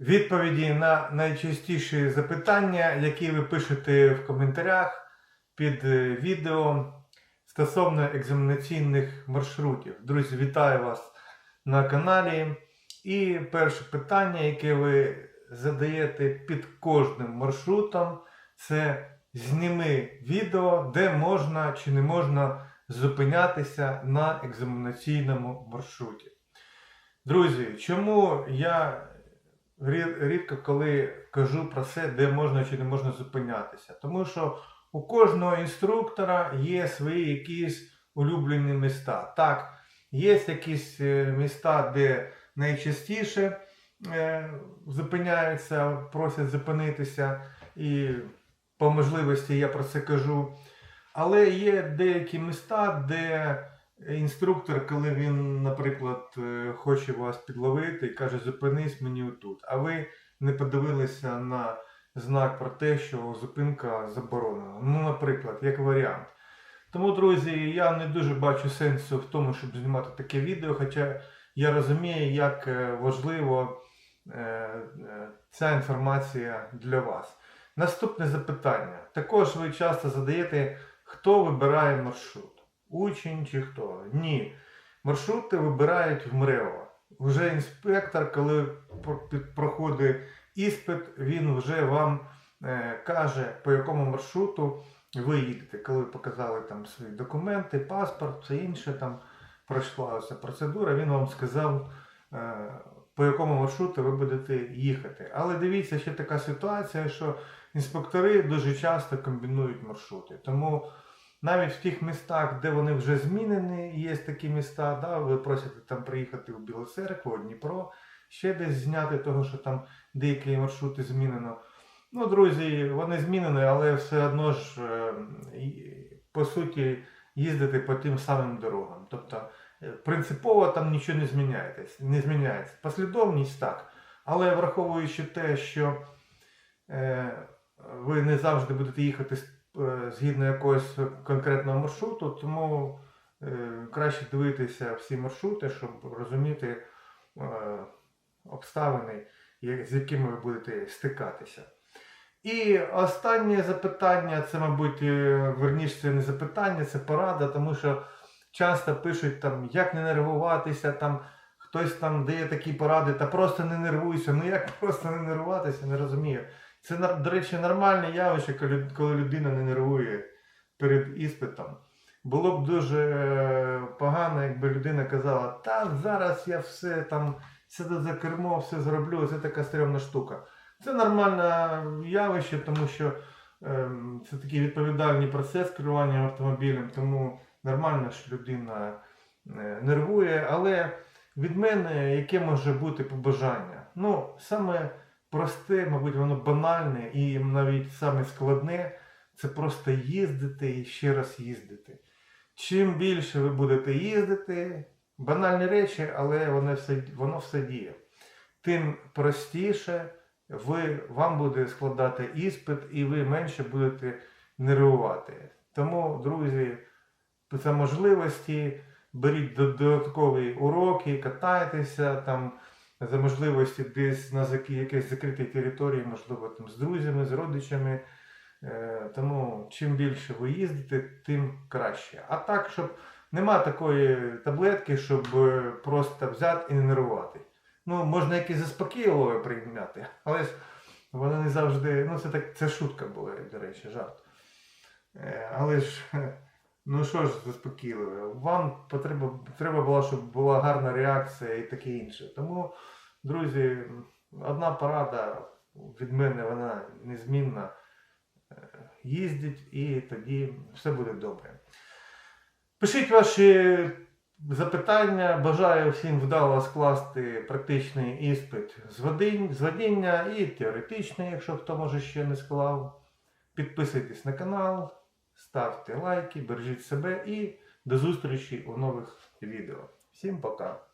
відповіді на найчастіші запитання, які ви пишете в коментарях під е, відео стосовно екзаменаційних маршрутів. Друзі, вітаю вас на каналі. І перше питання, яке ви задаєте під кожним маршрутом, це зніми відео, де можна чи не можна зупинятися на екзаменаційному маршруті. Друзі, чому я рідко коли кажу про це, де можна чи не можна зупинятися? Тому що у кожного інструктора є свої якісь улюблені міста. Так, є якісь е, міста, де найчастіше е, зупиняються, просять зупинитися, і по можливості я про це кажу. Але є деякі міста, де інструктор, коли він, наприклад, е, хоче вас підловити і каже, зупинись мені отут, а ви не подивилися на знак про те, що зупинка заборонена. Ну, наприклад, як варіант. Тому, друзі, я не дуже бачу сенсу в тому, щоб знімати таке відео, хоча я розумію, як е, важливо е, ця інформація для вас. Наступне запитання. Також ви часто задаєте, хто вибирає маршрут? Учень чи хто? Ні. Маршрути вибирають в МРЕО. Вже інспектор, коли проходить іспит, він вже вам е, каже, по якому маршруту ви їдете. Коли показали там свої документи, паспорт, все інше, там пройшла ця процедура, він вам сказав, е, по якому маршруту ви будете їхати. Але дивіться, ще така ситуація, що інспектори дуже часто комбінують маршрути. Тому навіть в тих містах, де вони вже змінені, є такі міста, да, ви просите там приїхати в Білу церкву, Дніпро, ще десь зняти того, що там деякі маршрути змінено. Ну, друзі, вони змінені, але все одно ж, е, по суті, їздити по тим самим дорогам. Тобто е, принципово там нічого не зміняється. Не зміняється. Послідовність так. Але враховуючи те, що е, ви не завжди будете їхати з- згідно якогось конкретного маршруту, тому е, краще дивитися всі маршрути, щоб розуміти е, обставини, з якими ви будете стикатися. І останнє запитання, це, мабуть, е, верніше, це не запитання, це порада, тому що часто пишуть там, як не нервуватися, там хтось там дає такі поради, та просто не нервуйся. Ну як просто не нервуватися, не розумію. Це, до речі, нормальне явище, коли, людина не нервує перед іспитом. Було б дуже е, погано, якби людина казала, та зараз я все там сяду за кермо, все зроблю, це така стрьомна штука. Це нормальне явище, тому що ем, це такий відповідальний процес керування автомобілем, тому нормально, що людина е, нервує, але від мене яке може бути побажання? Ну, саме просте, мабуть, воно банальне і навіть саме складне це просто їздити і ще раз їздити. Чим більше ви будете їздити, банальні речі, але воно все, воно все діє. Тим простіше ви, вам буде складати іспит і ви менше будете нервувати. Тому, друзі, за можливості беріть додаткові уроки, катайтеся там за можливості десь на якійсь закритій території, можливо, там з друзями, з родичами. Е, Тому чим більше ви їздите, тим краще. А так, щоб нема такої таблетки, щоб е, просто взяти і не нервувати. Ну, можна якесь заспокійливе прийняти, але ж воно не завжди. Ну, це так, це шутка була, до речі, жарт. Е, Але ж, ну що ж заспокійливе? Вам потрібно, треба було, щоб була гарна реакція і таке інше. Тому, друзі, одна порада від мене, вона незмінна. Е, Їздіть і тоді все буде добре. Пишіть ваші запитання. Бажаю всім вдало скласти практичний іспит з водіння і теоретичний, якщо хто може ще не склав. Підписуйтесь на канал, ставте лайки, бережіть себе і до зустрічі у нових відео. Всім пока!